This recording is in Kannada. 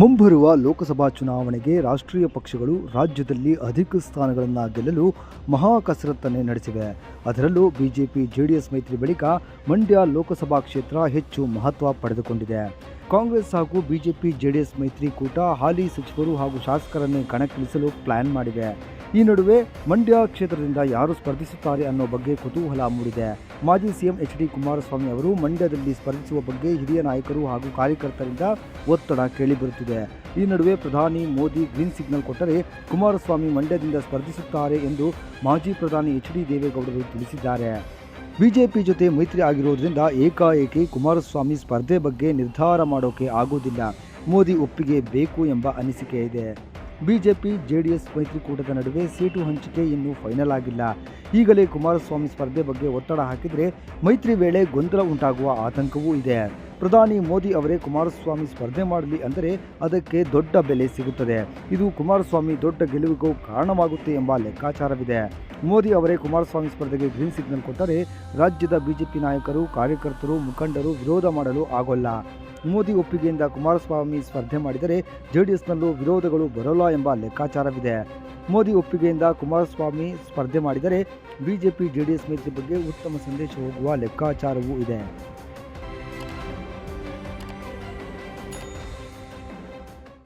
ಮುಂಬರುವ ಲೋಕಸಭಾ ಚುನಾವಣೆಗೆ ರಾಷ್ಟ್ರೀಯ ಪಕ್ಷಗಳು ರಾಜ್ಯದಲ್ಲಿ ಅಧಿಕ ಸ್ಥಾನಗಳನ್ನು ಗೆಲ್ಲಲು ಮಹಾ ಕಸರತ್ತನ್ನೇ ನಡೆಸಿವೆ. ಅದರಲ್ಲೂ ಬಿಜೆಪಿ, ಜೆಡಿಎಸ್ ಮೈತ್ರಿ ಬಳಿಕ ಮಂಡ್ಯ ಲೋಕಸಭಾ ಕ್ಷೇತ್ರ ಹೆಚ್ಚು ಮಹತ್ವ ಪಡೆದುಕೊಂಡಿದೆ. ಕಾಂಗ್ರೆಸ್ ಹಾಗೂ ಬಿಜೆಪಿ, ಜೆಡಿಎಸ್ ಮೈತ್ರಿಕೂಟ ಹಾಲಿ ಸಚಿವರು ಹಾಗೂ ಶಾಸಕರನ್ನೇ ಕಣಕ್ಕಿಳಿಸಲು ಪ್ಲಾನ್ ಮಾಡಿವೆ. ಈ ನಡುವೆ ಮಂಡ್ಯ ಕ್ಷೇತ್ರದಿಂದ ಯಾರು ಸ್ಪರ್ಧಿಸುತ್ತಾರೆ ಅನ್ನೋ ಬಗ್ಗೆ ಕುತೂಹಲ ಮೂಡಿದೆ. ಮಾಜಿ ಸಿಎಂ ಎಚ್ ಡಿ ಕುಮಾರಸ್ವಾಮಿ ಅವರು ಮಂಡ್ಯದಲ್ಲಿ ಸ್ಪರ್ಧಿಸುವ ಬಗ್ಗೆ ಹಿರಿಯ ನಾಯಕರು ಹಾಗೂ ಕಾರ್ಯಕರ್ತರಿಂದ ಒತ್ತಡ ಕೇಳಿಬರುತ್ತಿದೆ. ಈ ನಡುವೆ ಪ್ರಧಾನಿ ಮೋದಿ ಗ್ರೀನ್ ಸಿಗ್ನಲ್ ಕೊಟ್ಟರೆ ಕುಮಾರಸ್ವಾಮಿ ಮಂಡ್ಯದಿಂದ ಸ್ಪರ್ಧಿಸುತ್ತಾರೆ ಎಂದು ಮಾಜಿ ಪ್ರಧಾನಿ ಎಚ್ ಡಿ ದೇವೇಗೌಡರು ತಿಳಿಸಿದ್ದಾರೆ. ಬಿಜೆಪಿ ಜೊತೆ ಮೈತ್ರಿ ಆಗಿರೋದ್ರಿಂದ ಏಕಾಏಕಿ ಕುಮಾರಸ್ವಾಮಿ ಸ್ಪರ್ಧೆ ಬಗ್ಗೆ ನಿರ್ಧಾರ ಮಾಡೋಕೆ ಆಗೋದಿಲ್ಲ ಮೋದಿ ಒಪ್ಪಿಗೆ ಬೇಕು ಎಂಬ ಅನಿಸಿಕೆ ಇದೆ. ಬಿಜೆಪಿ, ಜೆಡಿಎಸ್ ಮೈತ್ರಿಕೂಟದ ನಡುವೆ ಸೀಟು ಹಂಚಿಕೆ ಇನ್ನೂ ಫೈನಲ್ ಆಗಿಲ್ಲ. ಈಗಲೇ ಕುಮಾರಸ್ವಾಮಿ ಸ್ಪರ್ಧೆ ಬಗ್ಗೆ ಒತ್ತಡ ಹಾಕಿದರೆ ಮೈತ್ರಿ ವೇಳೆ ಗೊಂದಲ ಉಂಟಾಗುವ ಆತಂಕವೂ ಇದೆ. ಪ್ರಧಾನಿ ಮೋದಿ ಅವರೇ ಕುಮಾರಸ್ವಾಮಿ ಸ್ಪರ್ಧೆ ಮಾಡಲಿ ಅಂದರೆ ಅದಕ್ಕೆ ದೊಡ್ಡ ಬೆಲೆ ಸಿಗುತ್ತದೆ. ಇದು ಕುಮಾರಸ್ವಾಮಿ ದೊಡ್ಡ ಗೆಲುವಿಗೂ ಕಾರಣವಾಗುತ್ತೆ ಎಂಬ ಲೆಕ್ಕಾಚಾರವಿದೆ. ಮೋದಿ ಅವರೇ ಕುಮಾರಸ್ವಾಮಿ ಸ್ಪರ್ಧೆಗೆ ಗ್ರೀನ್ ಸಿಗ್ನಲ್ ಕೊಟ್ಟರೆ ರಾಜ್ಯದ ಬಿಜೆಪಿ ನಾಯಕರು, ಕಾರ್ಯಕರ್ತರು, ಮುಖಂಡರು ವಿರೋಧ ಮಾಡಲು ಆಗೋಲ್ಲ. ಮೋದಿ ಒಪ್ಪಿಗೆಯಿಂದ ಕುಮಾರಸ್ವಾಮಿ ಸ್ಪರ್ಧೆ ಮಾಡಿದರೆ ಜೆಡಿಎಸ್ನಲ್ಲೂ ವಿರೋಧಗಳು ಬರೋಲ್ಲ ಎಂಬ ಲೆಕ್ಕಾಚಾರವಿದೆ. ಮೋದಿ ಒಪ್ಪಿಗೆಯಿಂದ ಕುಮಾರಸ್ವಾಮಿ ಸ್ಪರ್ಧೆ ಮಾಡಿದರೆ ಬಿಜೆಪಿ, ಜೆಡಿಎಸ್ ಮೈತ್ರಿ ಬಗ್ಗೆ ಉತ್ತಮ ಸಂದೇಶ ಹೋಗುವ ಲೆಕ್ಕಾಚಾರವೂ ಇದೆ.